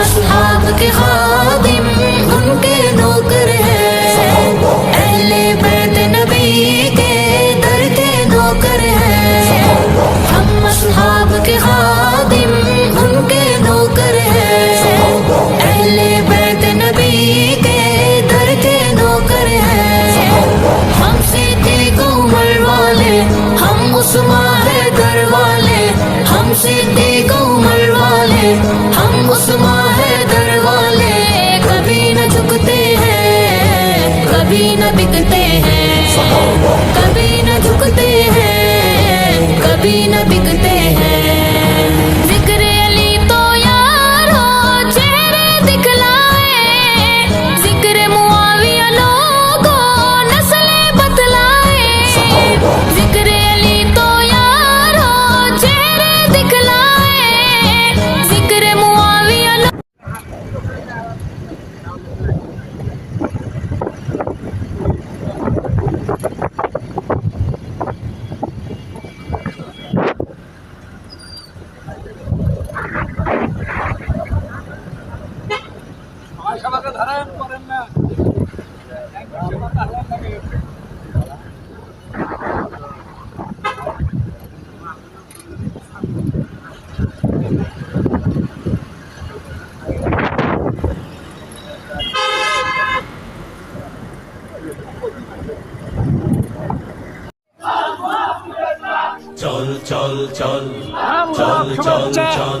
असहाब के खादिम, उनके नौकर हैं। अहले बैत नबी के दर के नौकर हैं। हम असहाब के खादिम, उनके नौकर हैं। अहले बैत नबी के दर के नौकर हैं। हम सिद्दीक उमर वाले, हम उस्मान हैदर वाले हम कभी न बिकते हैं। कभी न झुकते हैं। চল চল চল চল চল চল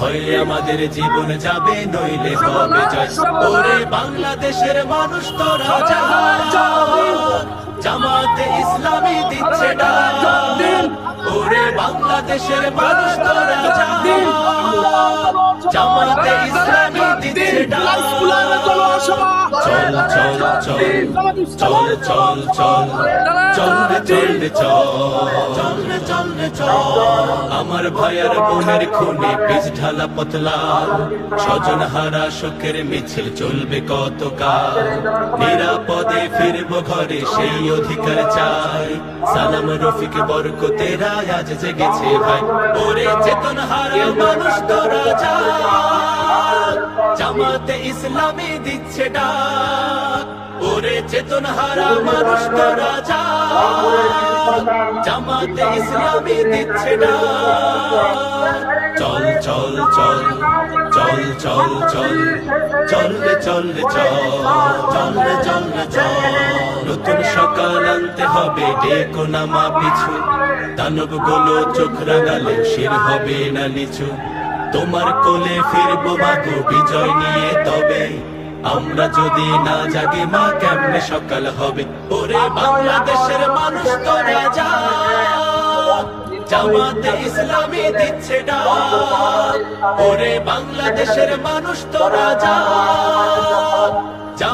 ভয়ে আমাদের জীবন যাবে নইলে হবে জয় ওরে বাংলাদেশের মানুষ তোরা জামাতে ইসলামী দিচ্ছে ওরে বাংলাদেশের মানুষ তোরা চল চল চল চল চল চল চল রে চল রে চল চল রে চল চল আমার ভাইয়ার বোনের খুনে বীজ ঢালা পতলাল স্বজন হারা শোকের মিছিল চলবে কতকাল নিরাপদে ফিরবো ঘরে সেই অধিকার চাই সালাম রফিক বরকতেরা আজ জেগেছে ভাই ওরে চেতন হারা মানুষ তোরা যা জামাতে ইসলামী দিচ্ছে ডাক। ওরে চেতন হারা মানুষ তোরা যা জামাতে ইসলামী দিচ্ছে ডাক। চল চল চল চল চল চল চল চল চল চল চল চল। নতুন সকাল আনতে হবে, ডেকো নামা পিছু। দানবগুলো চোখ রাগালে শির হবে না নিচু। তোমার কোলে ফিরবো মাগো বিজয় নিয়ে তবে। আমরা যদি না জাগি, মা কেমনে সকাল হবে? ওরে বাংলাদেশের মানুষ তোরা যা জামাতে ইসলামী দিচ্ছে ডাক। ওরে বাংলাদেশের মানুষ তোরা যা